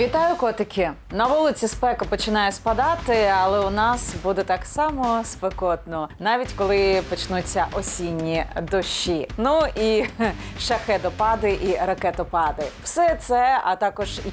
Вітаю, котики! На вулиці спека починає спадати, але у нас буде так само спекотно, навіть коли почнуться осінні дощі. Ну і хе, шахедопади і ракетопади. Все це, а також і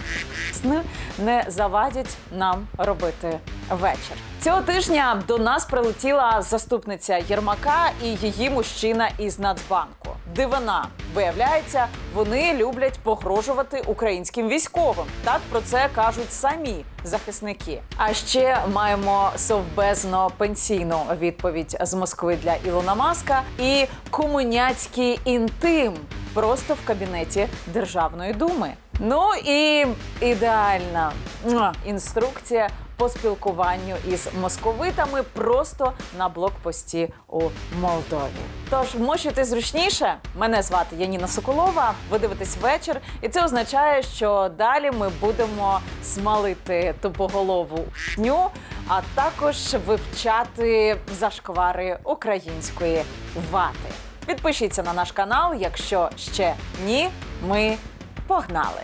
не завадять нам робити вечір. Цього тижня до нас прилетіла заступниця Єрмака і її мужчина із Нацбанку. Дивина виявляється, вони люблять погрожувати українським військовим. Так про це кажуть самі захисники. А ще маємо совбезно пенсійну відповідь з Москви для Ілона Маска і комуняцький інтим просто в кабінеті Державної думи. Ну і ідеальна інструкція по спілкуванню із московитами просто на блокпості у Молдові. Тож вмощуйте зручніше. Мене звати Яніна Соколова. Ви дивитесь вечір, і це означає, що далі ми будемо смалити тупоголову шню, а також вивчати зашквари української вати. Підпишіться на наш канал, якщо ще ні. Ми погнали.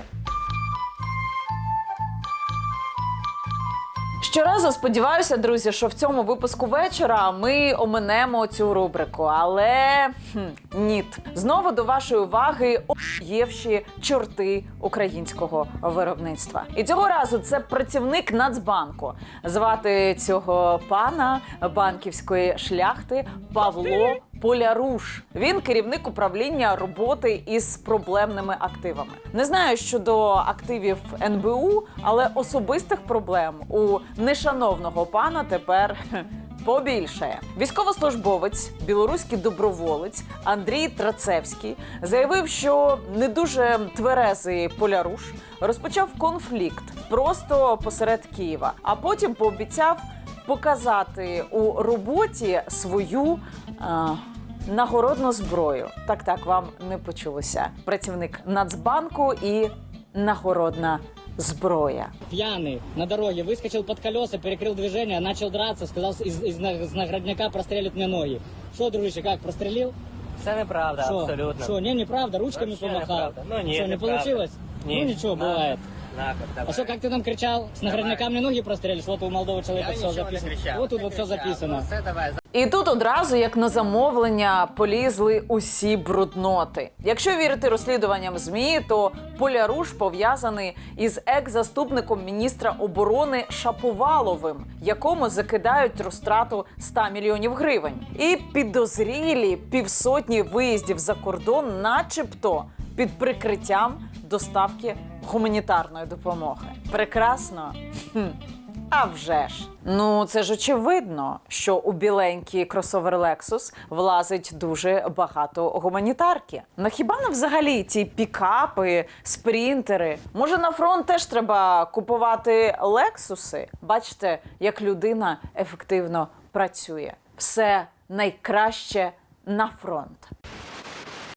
Щоразу сподіваюся, друзі, що в цьому випуску вечора ми оминемо цю рубрику. Але хм, ніт. Знову до вашої уваги євші чорти українського виробництва. І цього разу це працівник Нацбанку. Звати цього пана банківської шляхти Павло. Поляруш він керівник управління роботи із проблемними активами. Не знаю щодо активів НБУ, але особистих проблем у нешановного пана тепер побільшає. Військовослужбовець, білоруський доброволець Андрій Трацевський заявив, що не дуже тверезий поляруш розпочав конфлікт просто посеред Києва, а потім пообіцяв показати у роботі свою. А, Нагородну зброю. Так, так, вам не почулося. Працівник Нацбанку і нагородна зброя. пьяный на дороге, выскочил под колеса, перекрыл движение, начал драться, сказал, из, из, на- из наградняка прострелит мне ноги. Что, дружище, как, прострелил? Це неправда, Что? абсолютно. Что, не, неправда, ручками Вообще помахал. неправда. Ну, нет, Что, не неправда. получилось? Нет. Ну, ничего, На. бывает. На, вот, давай. А что, как ты нам кричал? С наградняка мне ноги прострелишь? Вот у молодого человека Я все ничего не записано. кричал. Вот тут Не вот все записано. Ну, це давай. І тут одразу, як на замовлення, полізли усі брудноти. Якщо вірити розслідуванням змі, то Поляруш пов'язаний із екс-заступником міністра оборони Шаповаловим, якому закидають розтрату 100 мільйонів гривень. І підозрілі півсотні виїздів за кордон, начебто під прикриттям доставки гуманітарної допомоги. Прекрасно. Хм. А вже ж. Ну, це ж очевидно, що у біленький кросовер Lexus влазить дуже багато гуманітарки. Ну хіба не взагалі ті пікапи, спринтери? Може, на фронт теж треба купувати лексуси? Бачите, як людина ефективно працює. Все найкраще на фронт.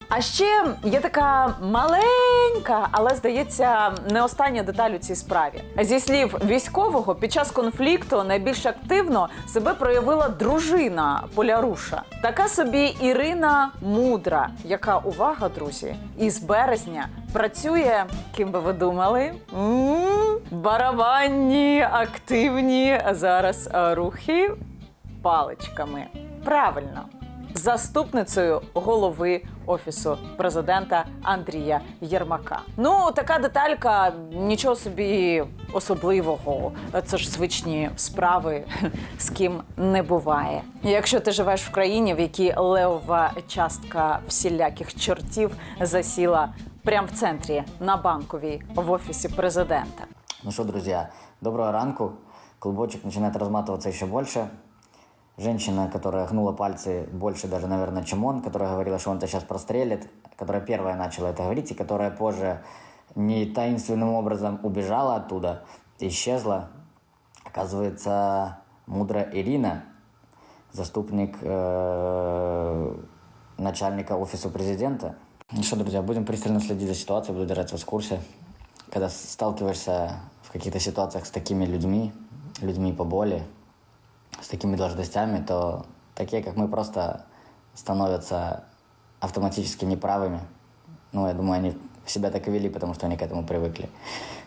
А ще є така маленька, але здається, не остання деталь у цій справі. Зі слів військового, під час конфлікту найбільш активно себе проявила дружина Поляруша. Така собі Ірина Мудра, яка увага, друзі, із березня працює, ким би ви думали? М, Барабанні активні зараз рухи паличками. Правильно заступницею голови офісу президента Андрія Єрмака. Ну, така деталька, нічого собі особливого. Це ж звичні справи, з ким не буває. Якщо ти живеш в країні, в якій левова частка всіляких чортів засіла прямо в центрі на банковій в офісі президента. Ну что, друзья, доброго ранку. Клубочек начинает разматываться еще больше. Женщина, которая гнула пальцы больше даже, наверное, чем он, которая говорила, что он тебя сейчас прострелит, которая первая начала это говорить, и которая позже не таинственным образом убежала оттуда, исчезла. Оказывается, мудрая Ирина, заступник э, начальника офиса президента. Ну что, друзья, будем пристально следить за ситуацией, буду держать вас в курсе. Когда сталкиваешься в каких-то ситуациях с такими людьми, людьми по боли, с такими должностями, то такие, как мы, просто становятся автоматически неправыми. Ну, я думаю, они себя так и вели, потому что они к этому привыкли.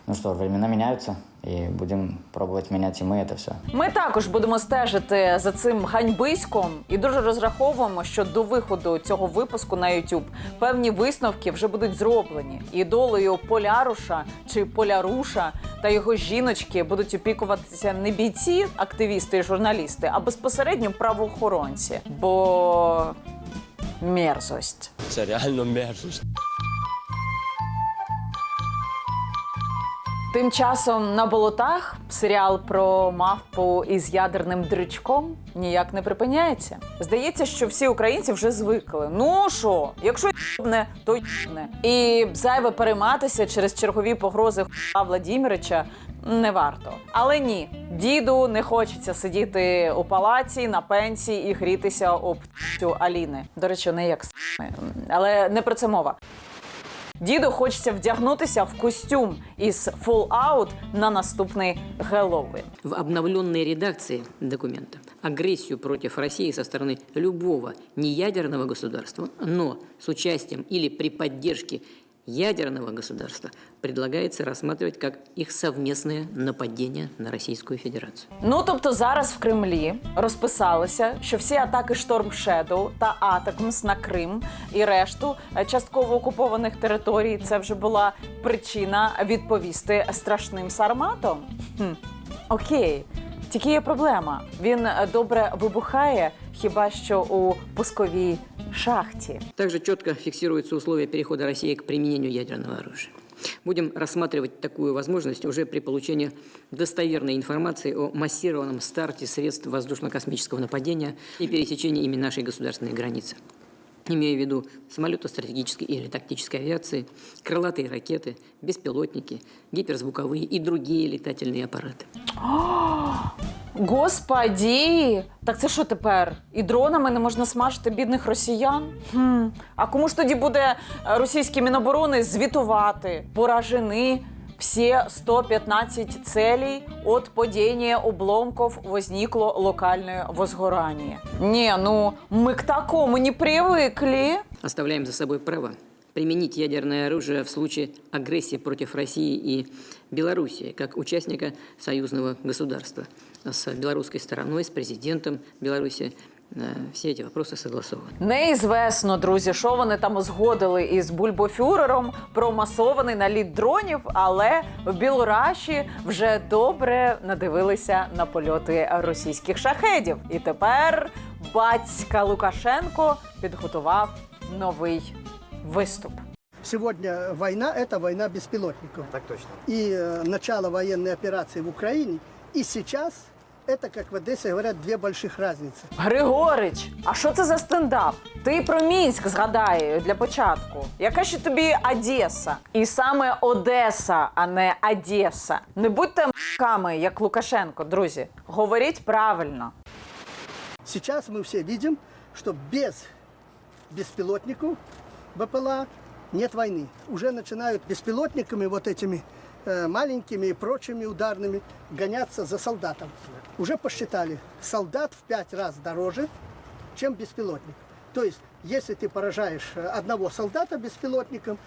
Ну что, времена меняются, и будем пробовать менять и мы это все. Ми також будемо стежити за цим ганьбиськом і дуже розраховуємо, що до виходу цього випуску на YouTube певні висновки вже будуть зроблені. І долею Поляруша чи Поляруша та його жіночки будуть опікуватися не бійці, активісти і журналісти, а безпосередньо правоохоронці. Бо мерзость. Це реально мерзость. Тим часом на болотах серіал про мавпу із ядерним дрючком ніяк не припиняється. Здається, що всі українці вже звикли. Ну що, якщо не, то не. І зайве перейматися через чергові погрози Х**а Владімірича не варто. Але ні, діду не хочеться сидіти у палаці на пенсії і грітися об цю Аліни. До речі, не як с**ми. але не про це мова. Діду хочеться вдягнутися в костюм із Fallout на наступний Геловін. в обновленной редакции документа агрессию против России со стороны любого неядерного государства, но с участием или при поддержке ядерного государства предлагается рассматривать как их совместное нападение на Российскую Федерацию. Ну тобто зараз в Кремлі розписалися, що всі атаки Шторм Shadow та Атакмс на Крим і решту е, частково окупованих територій це вже була причина відповісти страшним сарматом. Хм. Окей, тільки є проблема. Він е, добре вибухає, хіба що у пусковій шахті. Также четко фиксируются условия перехода России к применению ядерного оружия. Будем рассматривать такую возможность уже при получении достоверной информации о массированном старте средств воздушно-космического нападения и пересечении ими нашей государственной границы Имею в виду самолеты стратегической или тактической авиации, крылатые ракеты, беспилотники, гиперзвуковые и другие летательные аппараты. Господі, так це що тепер? І дронами не можна смажити бідних росіян? Хм. А кому ж тоді буде е, російські міноборони звітувати? Поражені Все 115 целей от падения обломков возникло локальное возгорание. Не, ну мы к такому не привыкли. Оставляем за собой право применить ядерное оружие в случае агрессии против России и Белоруссии, как участника союзного государства. С белорусской стороной, с президентом Беларуси э, все эти вопросы согласованы. Неізвесно, друзі, що вони там узгодили із бульбофюрером про масований наліт дронів, але в Білораші вже добре надивилися на польоти російських шахедів. І тепер батька Лукашенко підготував новий виступ. Сегодня война – это война беспилотников. Так точно. И э, начало военной операции в Украине, и сейчас это, как в Одессе говорят, две больших разницы. Григорич, а що це за стендап? Ти про Мінськ згадай для початку. Яка ще тобі Одеса? І саме Одеса, а не Одеса. Не будьте м**ками, як Лукашенко, друзі. Говоріть правильно. Сейчас мы все видим, что без беспилотников БПЛА нет войны. Уже начинают беспилотниками вот этими э, маленькими и прочими ударными гоняться за солдатом. Уже посчитали, солдат в пять раз дороже, чем беспилотник. То есть, если ты поражаешь э, одного солдата беспилотником,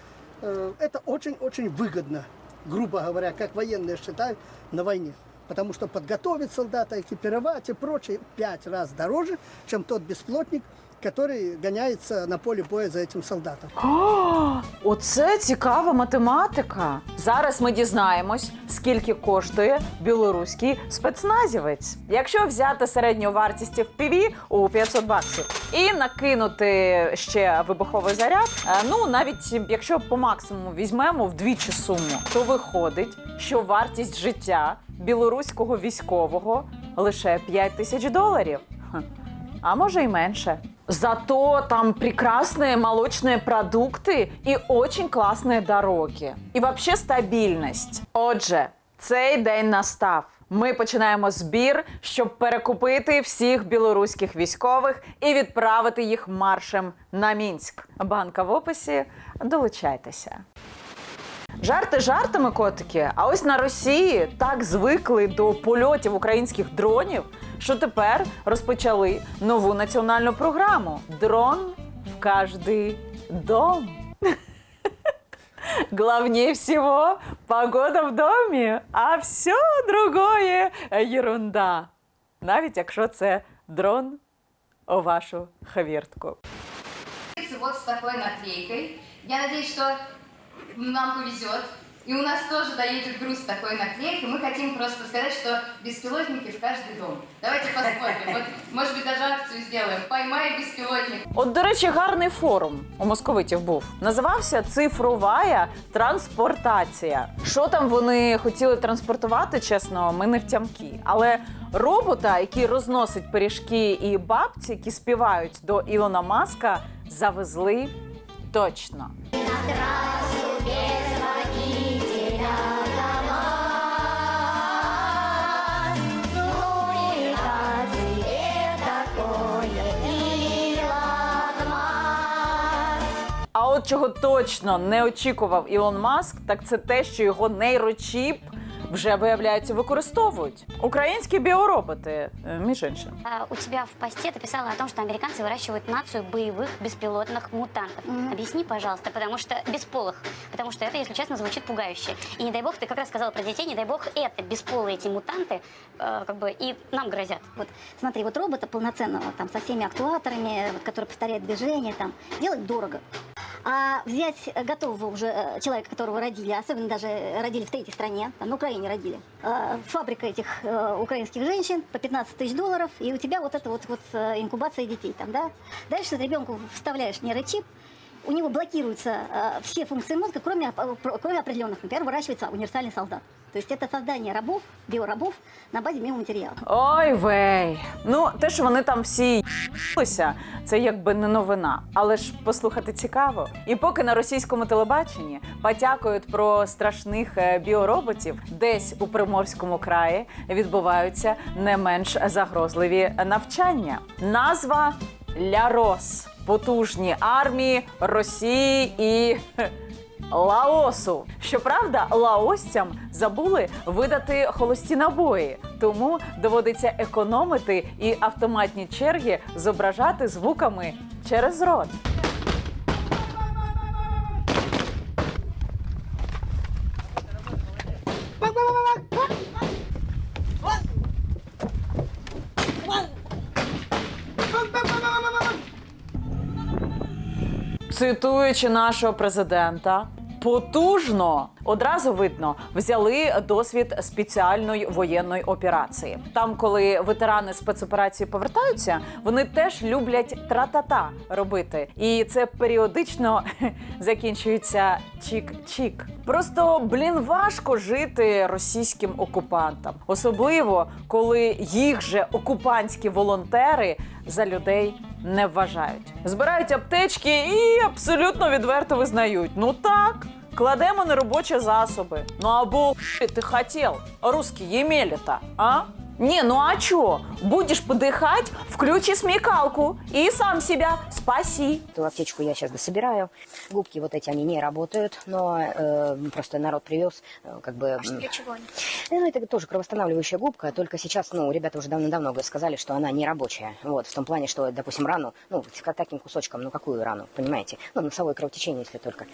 э, это очень-очень выгодно, грубо говоря, как военные считают, на войне. Потому что подготовить солдата, экипировать и прочее пять раз дороже, чем тот бесплотник, который гоняется на поле боя за этим солдатом. О, оце цікава математика. Зараз ми дізнаємось, скільки коштує білоруський спецназівець. Якщо взяти середню вартість FPV у 500 баксів і накинути ще вибуховий заряд, е, ну навіть якщо по максимуму візьмемо вдвічі суму, то виходить, що вартість життя білоруського військового лише 5 тисяч доларів. А може й менше. Зато там прекрасные молочные продукти і очень класні дороги. І вообще стабільність. Отже, цей день настав. Ми починаємо збір, щоб перекупити всіх білоруських військових і відправити їх маршем на Мінськ. Банка в описі. Долучайтеся. Жарти жартами, котики. А ось на Росії так звикли до польотів українських дронів, що тепер розпочали нову національну програму Дрон в кожний дом. Главнее всего погода в домі, а все другое ерунда. Навіть якщо це дрон у вашу хавіртку. вот с такой наклейкой. Я надеюсь, что нам повезет. И у нас тоже доедет груз с такой наклейкой. Мы хотим просто сказать, что беспилотники в каждый дом. Давайте посмотрим. Вот, может быть, даже акцию сделаем. Поймай беспилотник. От, до речі, гарний форум у московитів був. Називався Цифрова транспортація. Що там вони хотіли транспортувати, чесно, ми не втямки. Але робота, який розносить пиріжки і бабці, які співають до Ілона Маска, завезли точно. А от чого точно не очікував Ілон Маск, так це те, що його нейрочіп вже виявляється використовують. Українські біороботи, е, між іншим. А, У тебя в посте ты писала о том, что американцы выращивают нацию боевых беспилотных мутантов. Объясни, пожалуйста, потому что бесполых. Потому что это, если честно, звучит пугающе. И не дай бог, ты как раз сказала про детей, не дай бог, это бесполые эти мутанты, э, как бы и нам грозят. Вот смотри, вот робота полноценного, там, со всеми актуаторами, вот, который повторяет движение, там, делать дорого. А взять э, готового уже э, человека, которого родили, особенно даже родили в третьей стране, там, на Украине родили, э, фабрика этих э, украинских женщин по 15 тысяч долларов, и у тебя вот это вот, вот э, инкубация детей там, да? Дальше ты ребенку вставляешь нейрочип, у него блокируются э, все функции мозга, кроме, э, про- кроме определенных. Например, выращивается универсальный солдат. То есть это создание рабов, биорабов на базе биоматериала. Ой вей. Ну, те, що вони там всі їлися, це якби не новина. Але ж послухати цікаво. І поки на російському телебаченні потякують про страшних е, біороботів, десь у Приморському краї відбуваються не менш загрозливі навчання. Назва Лярос. Потужні армії Росії і Лаосу. Щоправда, лаосцям забули видати холості набої, тому доводиться економити і автоматні черги зображати звуками через рот. Цитуючи нашого президента, потужно одразу видно, взяли досвід спеціальної воєнної операції. Там, коли ветерани спецоперації повертаються, вони теж люблять тра-та-та робити, і це періодично закінчується чік-чік. Просто блін важко жити російським окупантам, особливо коли їх же окупантські волонтери за людей не вважають. Збирають аптечки і абсолютно відверто визнають: ну так. Кладемо на робочі засоби. Ну або ти хотів, русські ємелі-то, а? Не, ну а чё? Будешь подыхать, включи смекалку и сам себя спаси. Эту аптечку я сейчас дособираю. Губки вот эти, они не работают, но э, просто народ привез, э, как бы... м, Для чего они? э, Ну, это тоже кровоостанавливающая губка, только сейчас, ну, ребята уже давно-давно сказали, что она не рабочая. Вот, в том плане, что, допустим, рану, ну, с таким кусочком, ну, какую рану, понимаете? Ну, носовое кровотечение, если только.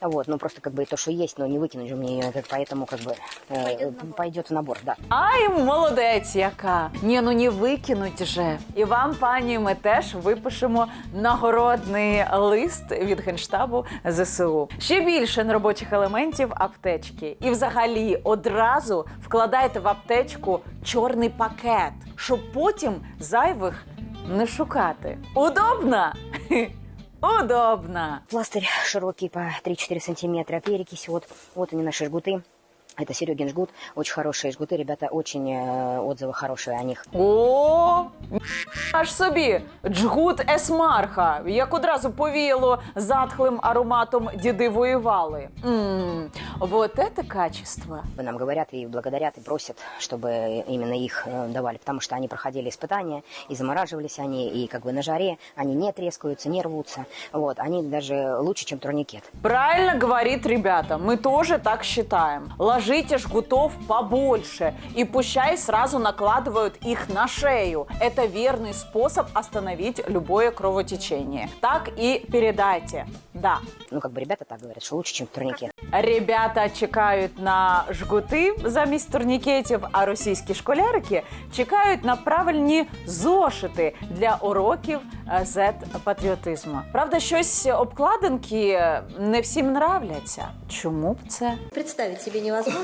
Вот, ну, просто как бы то, что есть, но не выкинуть же мне ее, поэтому как бы э, пойдет в набор, да. Ай, молодець яка. Ні, ну не викинуть же. І вам, пані, ми теж випишемо нагородний лист від генштабу ЗСУ. Ще більше неробочих елементів аптечки. І взагалі одразу вкладайте в аптечку чорний пакет, щоб потім зайвих не шукати. Удобно? Удобно. Пластырь широкий по 3-4 сантиметра, перекись, вот, вот они наши жгуты. Это Серегин жгут, очень хорошие жгуты, ребята, очень э, отзывы хорошие о них. О, аж собі джгут есмарха, як одразу повіяло затхлим ароматом діди воювали. Мм, вот это качество. Нам говорят и благодарят, и просят, чтобы именно их э, давали, потому что они проходили испытания, и замораживались они, и как бы на жаре они не трескаются, не рвутся. Вот, они даже лучше, чем турникет. Правильно говорит ребята, мы тоже так считаем. Ложите жгутов побольше и пущай сразу накладывают их на шею. Это верный способ остановить любое кровотечение. Так и передайте. Да. Ну, как бы ребята так говорят, что лучше, чем в турнике. Ребята чекають на жгути замість турнікетів, а російські школярики чекають на правильні зошити для уроків з патріотизму. Правда, щось обкладинки не всім нравляться. Чому б це? Представить себе невозможно,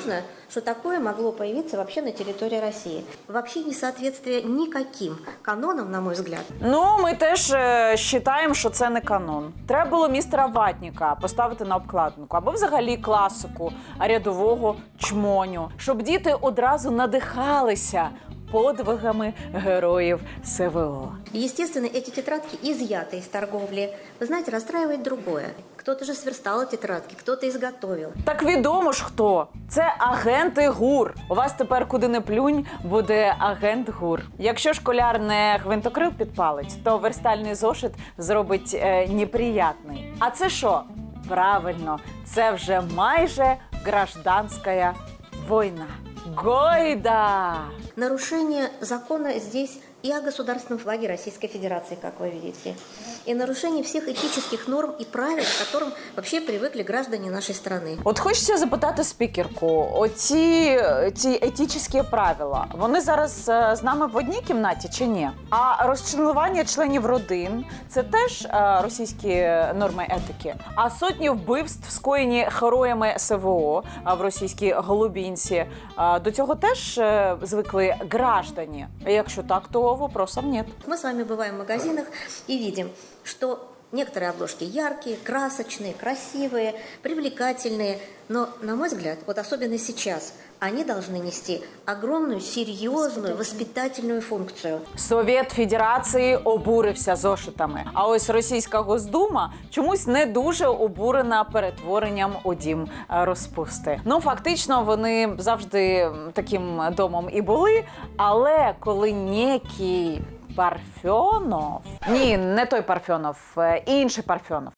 что такое могло появиться вообще на территории России. Вообще несоответствие никаким канонам, на мой взгляд. Ну, ми теж е, вважаємо, що це не канон. Треба було містера Ватніка поставити на обкладинку або взагалі класику рядового чмоню, щоб діти одразу надихалися подвигами героїв СВО. Естественно, эти тетрадки изъяты из торговли. Вы знаете, расстраивает другое. Кто-то же сверстал эти тетрадки, кто-то изготовил. Так відомо ж хто. Це агенти ГУР. У вас тепер куди не плюнь, буде агент ГУР. Якщо школяр не гвинтокрил підпалить, то верстальний зошит зробить е, неприятний. А це що? Правильно, це вже майже гражданська війна. Гойда! Нарушение закона здесь и о государственном флаге Российской Федерации, как вы видите, и нарушение всех этических норм и правил, к которым вообще привыкли граждане нашей страны. От хочеться запитати спікерку: оці ці етичні правила, вони зараз е, з нами в одній кімнаті чи ні? А розчленування членів родин це теж е, російські норми етики. А сотні вбивств, скоєні героями СВО а в російській голубінці, е, до цього теж е, звикли граждані. Якщо так, то вопросов нет. Мы с вами бываем в магазинах и видим, что некоторые обложки яркие, красочные, красивые, привлекательные, но, на мой взгляд, вот особенно сейчас, они должны нести огромную, серьезную, воспитательную функцію. Совєт Федерації обурився зошитами. А ось російська Госдума чомусь не дуже обурена перетворенням у дім е, розпусти. Ну фактично, вони завжди таким домом і були. Але коли некий Парфьонов, ні, не той Парфьонов, е, інший Парфьонов.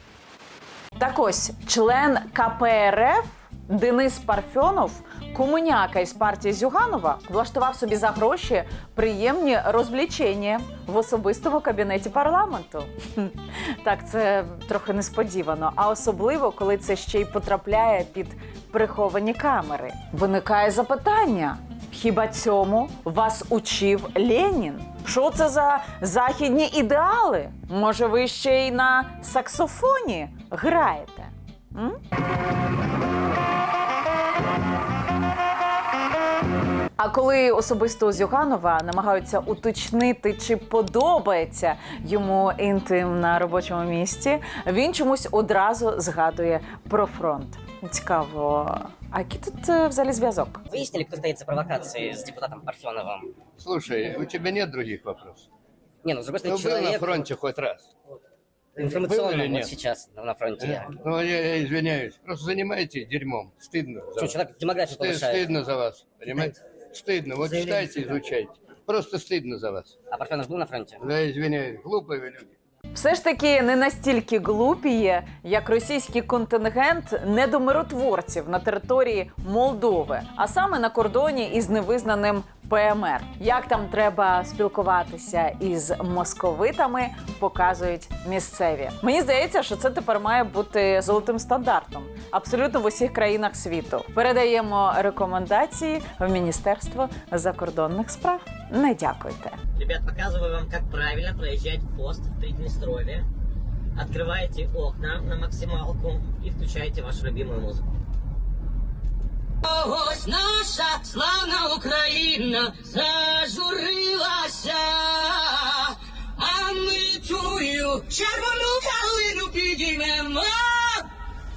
Так ось член КПРФ Денис Парфьонов, комуняка із партії Зюганова, влаштував собі за гроші приємні розвлічення в особистому кабінеті парламенту. Так, це трохи несподівано, а особливо, коли це ще й потрапляє під приховані камери. Виникає запитання. Хіба цьому вас учив Ленін? Що це за західні ідеали? Може, ви ще й на саксофоні граєте? М? А коли особисто Зюганова намагаються уточнити, чи подобається йому інтим на робочому місці, він чомусь одразу згадує про фронт. Цікаво, а який тут е, взагалі зв'язок? Выяснили, кто стоит за провокацией с депутатом Парфеновым? Слушай, у тебя нет других вопросов? Не, ну, с другой Ну, стороны, был на человек фронте хоть раз? информационно был или вот нет? сейчас на фронте. Да? Ну, я, я извиняюсь. Просто занимаетесь дерьмом. Стыдно за Что, вас. человек демографию Сты- повышает. стыдно за вас, понимаете? Стыдно. Вот Заявление читайте, изучайте. Просто стыдно за вас. А Парфенов был на фронте? Да, извиняюсь. Глупые вы люди. Все ж таки не настільки глупі є, як російський контингент недомиротворців на території Молдови, а саме на кордоні із невизнаним ПМР. Як там треба спілкуватися із московитами, показують місцеві. Мені здається, що це тепер має бути золотим стандартом абсолютно в усіх країнах світу. Передаємо рекомендації в Міністерство закордонних справ Не дякуйте. Ребят, показываю вам, как правильно проезжать пост в Приднестровье. Открываете окна на максималку и включаете вашу любимую музыку. Ось наша славна Україна зажурилася, а ми тую червону калину підіймемо,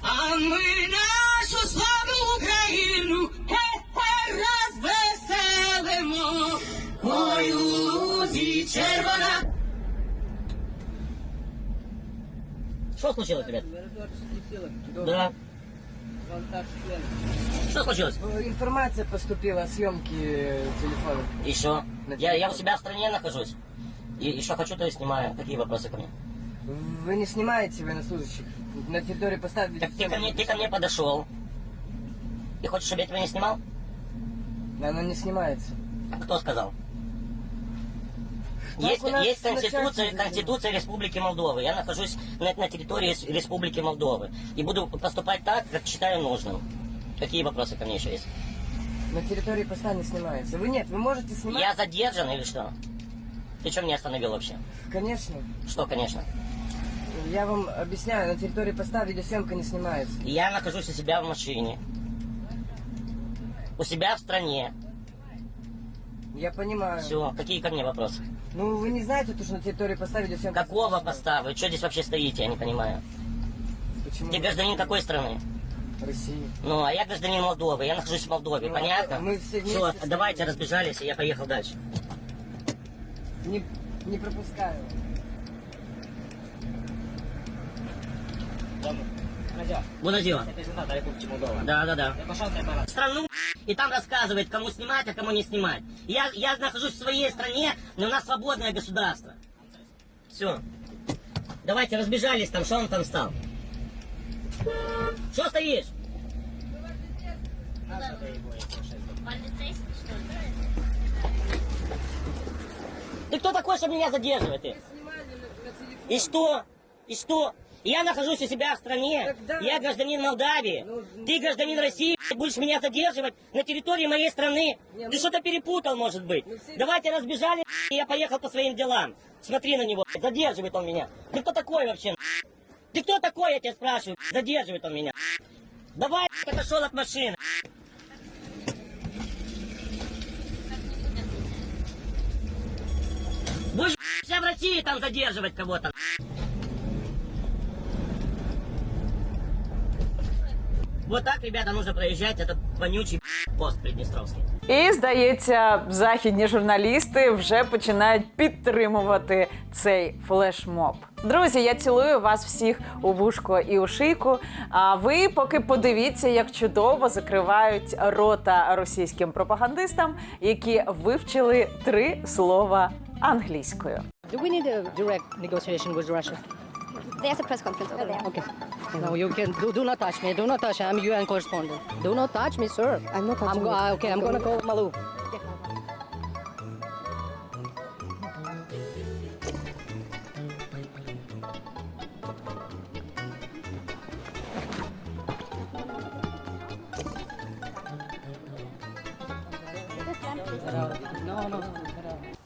а ми нашу славну Україну хе-хе розвеселимо. Ой, у лузі червона. Что случилось, ребят? Да. Что случилось? Информация поступила о съемке телефона. И что? Я, я у себя в стране нахожусь. И, и что хочу, то и снимаю. Какие вопросы ко мне? Вы не снимаете военнослужащих. На территории поставили... Так ты ко мне, ты ко мне подошел. И хочешь, чтобы я тебя не снимал? Она не снимается. А кто сказал? Есть, есть конституция, конституция Республики Молдовы. Я нахожусь на, на территории Рес- Республики Молдовы. И буду поступать так, как считаю нужным. Какие вопросы ко мне еще есть? На территории поста не снимается. Вы нет, вы можете снимать? Я задержан или что? Ты что меня остановил вообще? Конечно. Что, конечно? Я вам объясняю, на территории поста видеосъемка не снимается. Я нахожусь у себя в машине. У себя в стране. Я понимаю. Все, какие ко мне вопросы? Ну, вы не знаете, то, что на территории поста видеосъемка... Какого поста? Вы что здесь вообще стоите, я не понимаю. Почему? Ты гражданин какой страны? России. Ну, а я гражданин Молдовы, я нахожусь в Молдове, Ну, понятно? мы все вместе Все, давайте разбежались, и я поехал дальше. Не, не пропускаю. Дело. Репрезентант Республики Молдова. Да, да, да. Я пошел на аппарат. Страну и там рассказывает, кому снимать, а кому не снимать. Я, я нахожусь в своей стране, но у нас свободное государство. Все. Давайте разбежались там, что он там стал? Что стоишь? Ты кто такой, чтобы меня задерживать? И что? И что? Я нахожусь у себя в стране. Я гражданин Молдавии. Ты гражданин России. Ты будешь меня задерживать на территории моей страны. Ты что-то перепутал, может быть. Давайте разбежали, и я поехал по своим делам. Смотри на него. Задерживает он меня. Ты кто такой вообще? Ты кто такой, я тебя спрашиваю? Задерживает он меня. Давай, отошел от машины. Будешь вся в России там задерживать кого-то. Вот так, ребята, нужно проезжать этот вонючий пост Приднестровский. І здається, західні журналісти вже починають підтримувати цей флешмоб. Друзі, я цілую вас всіх у вушко і у шийку. А ви поки подивіться, як чудово закривають рота російським пропагандистам, які вивчили три слова англійською. Do we need a direct negotiation with Russia? There's a press conference over there. Okay. No, you can do, do not touch me. Do not touch me. I'm UN correspondent. Do not touch me, sir. I'm not touching I'm, go- uh, Okay, I'm gonna call Malou. No, no.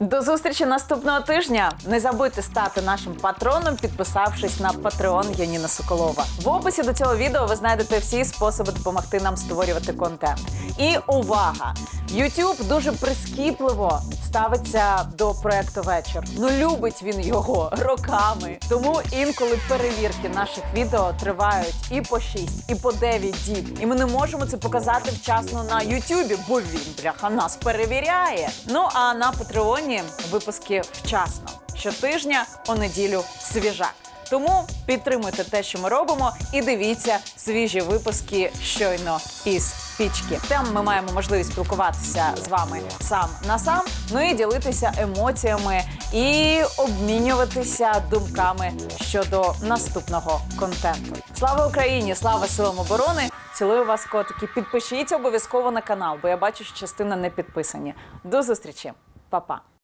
До зустрічі наступного тижня. Не забудьте стати нашим патроном, підписавшись на Patreon Яніна Соколова. В описі до цього відео ви знайдете всі способи допомогти нам створювати контент. І увага! YouTube дуже прискіпливо ставиться до проекту вечір. Ну любить він його роками. Тому інколи перевірки наших відео тривають і по 6, і по 9 діб. І ми не можемо це показати вчасно на Ютубі, бо він бляха нас перевіряє. Ну а на Патреоні випуски вчасно. Щотижня у неділю свіжак. Тому підтримуйте те, що ми робимо, і дивіться свіжі випуски щойно із пічки. Там ми маємо можливість спілкуватися з вами сам на сам, ну і ділитися емоціями і обмінюватися думками щодо наступного контенту. Слава Україні! Слава силам оборони! Цілую вас, котики. Підпишіться обов'язково на канал, бо я бачу, що частина не підписані. До зустрічі, Па-па!